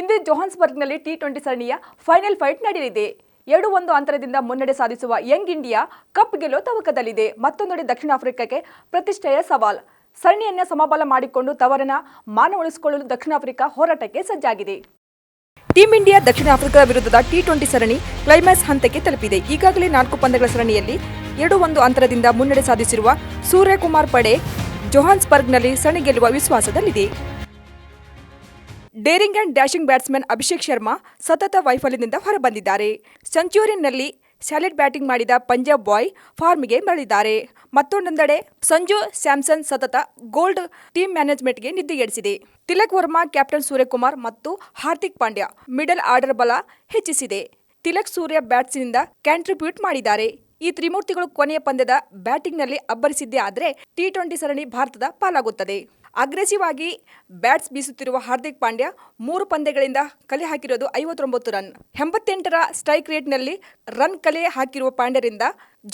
ಇಂದು ಜೋಹಾನ್ಸ್ಬರ್ಗ್ನಲ್ಲಿ T twenty ಸರಣಿಯ final fight ನಡೆಯಲಿದೆ. ಎರಡು ಒಂದು ಅಂತರದಿಂದ ಮುನ್ನಡೆ ಸಾಧಿಸುವ ಯಂಗ್ ಇಂಡಿಯಾ ಕಪ್ ಗೆಲ್ಲೋ ತವಕದಲ್ಲಿದೆ. ಮತ್ತೊಂದೆಡೆ ದಕ್ಷಿಣ ಆಫ್ರಿಕಾಕ್ಕೆ ಪ್ರತಿಷ್ಠೆಯ ಸವಾಲ್. ಸರಣಿಯನ್ನ ಸಮಬಲ ಮಾಡಿಕೊಂಡು ತವರನ ಮಾನ ಉಳಿಸಿಕೊಳ್ಳಲು ದಕ್ಷಿಣ ಆಫ್ರಿಕಾ ಹೋರಾಟಕ್ಕೆ ಸಜ್ಜಾಗಿದೆ. ಟೀಂ ಇಂಡಿಯಾ ದಕ್ಷಿಣ ಆಫ್ರಿಕಾ ವಿರುದ್ಧದ ಟಿ ಟ್ವೆಂಟಿ ಸರಣಿ ಕ್ಲೈಮ್ಯಾಕ್ಸ್ ಹಂತಕ್ಕೆ ತಲುಪಿದೆ. ಈಗಾಗಲೇ ನಾಲ್ಕು ಪಂದ್ಯಗಳ ಸರಣಿಯಲ್ಲಿ ಎರಡು ಒಂದು ಅಂತರದಿಂದ ಮುನ್ನಡೆ ಸಾಧಿಸಿರುವ ಸೂರ್ಯಕುಮಾರ್ ಪಡೆ ಜೋಹಾನ್ಸ್ಬರ್ಗ್ನಲ್ಲಿ ಸರಣಿ ಗೆಲ್ಲುವ ವಿಶ್ವಾಸದಲ್ಲಿದೆ. Daring and dashing batsman Abhishek Sharma ಸತತ ವೈಫಲ್ಯದಿಂದ ಹೊರಬಂದಿದ್ದಾರೆ. ಸೆಂಚುರಿಯನ್ನಲ್ಲಿ ಸ್ಯಾಲೆಡ್ ಬ್ಯಾಟಿಂಗ್ ಮಾಡಿದ ಪಂಜಾಬ್ ಬಾಯ್ ಫಾರ್ಮ್ಗೆ ಮರಳಿದ್ದಾರೆ. ಮತ್ತೊಂದೊಂದೆಡೆ ಸಂಜು ಸ್ಯಾಮ್ಸನ್ ಸತತ ಗೋಲ್ಡ್ ಟೀಮ್ ಮ್ಯಾನೇಜ್ಮೆಂಟ್ಗೆ ನಿದ್ದೆಗೆಡಿಸಿದೆ ತಿಲಕ್ ವರ್ಮಾ, ಕ್ಯಾಪ್ಟನ್ ಸೂರ್ಯಕುಮಾರ್ ಮತ್ತು ಹಾರ್ದಿಕ್ ಪಾಂಡ್ಯ ಮಿಡಲ್ ಆರ್ಡರ್ ಬಲ ಹೆಚ್ಚಿಸಿದೆ. ತಿಲಕ್ ಸೂರ್ಯ ಬ್ಯಾಟ್ಸ್ನಿಂದ ಕ್ಯಾಂಟ್ರಿಬ್ಯೂಟ್ ಮಾಡಿದ್ದಾರೆ. ಈ ತ್ರಿಮೂರ್ತಿಗಳು ಕೊನೆಯ ಪಂದ್ಯದ ಬ್ಯಾಟಿಂಗ್ನಲ್ಲಿ ಅಬ್ಬರಿಸಿದ್ದೇ ಆದರೆ ಟಿ ಟ್ವೆಂಟಿ ಸರಣಿ ಭಾರತದ ಪಾಲಾಗುತ್ತದೆ. ಅಗ್ರೆಸಿವ್ ಆಗಿ ಬ್ಯಾಟ್ಸ್ ಬೀಸುತ್ತಿರುವ ಹಾರ್ದಿಕ್ ಪಾಂಡ್ಯ ಮೂರು ಪಂದ್ಯಗಳಿಂದ ಕಲೆ ಹಾಕಿರೋದು ಐವತ್ತೊಂಬತ್ತು ರನ್. ಎಂಬತ್ತೆಂಟರ ಸ್ಟ್ರೈಕ್ ರೇಟ್ನಲ್ಲಿ ರನ್ ಕಲೆ ಹಾಕಿರುವ ಪಾಂಡ್ಯರಿಂದ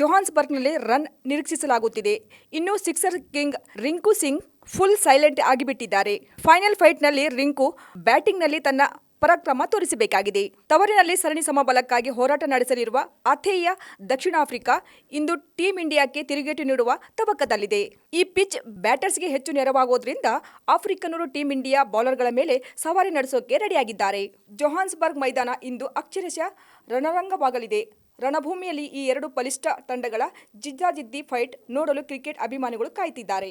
ಜೊಹಾನ್ಸ್ಬರ್ಗ್ನಲ್ಲಿ ರನ್ ನಿರೀಕ್ಷಿಸಲಾಗುತ್ತಿದೆ. ಇನ್ನು sixer king Rinku Singh full silent ಆಗಿಬಿಟ್ಟಿದ್ದಾರೆ. Final ಫೈಟ್ನಲ್ಲಿ ರಿಂಕು ಬ್ಯಾಟಿಂಗ್ನಲ್ಲಿ ತನ್ನ ಪರಾಕ್ರಮ ತೋರಿಸಬೇಕಾಗಿದೆ. ತವರಿನಲ್ಲಿ ಸರಣಿ ಸಮಬಲಕ್ಕಾಗಿ ಹೋರಾಟ ನಡೆಸಲಿರುವ ಅಥೇಯ ದಕ್ಷಿಣ ಆಫ್ರಿಕಾ ಇಂದು ಟೀಂ ಇಂಡಿಯಾಕ್ಕೆ ತಿರುಗೇಟು ನೀಡುವ ತಬಕದಲ್ಲಿದೆ ಈ ಪಿಚ್ ಬ್ಯಾಟರ್ಸ್ಗೆ ಹೆಚ್ಚು ನೆರವಾಗುವುದರಿಂದ ಆಫ್ರಿಕನ್ನರು ಟೀಂ ಇಂಡಿಯಾ ಬೌಲರ್ಗಳ ಮೇಲೆ ಸವಾರಿ ನಡೆಸೋಕೆ ರೆಡಿಯಾಗಿದ್ದಾರೆ. ಜೊಹಾನ್ಸ್ಬರ್ಗ್ ಮೈದಾನ ಇಂದು ಅಕ್ಷರಶಃ ರಣರಂಗವಾಗಲಿದೆ. ರಣಭೂಮಿಯಲ್ಲಿ ಈ ಎರಡು ಬಲಿಷ್ಠ ತಂಡಗಳ ಜಿದ್ದಾಜಿದ್ದಿ ಫೈಟ್ ನೋಡಲು ಕ್ರಿಕೆಟ್ ಅಭಿಮಾನಿಗಳು ಕಾಯ್ತಿದ್ದಾರೆ.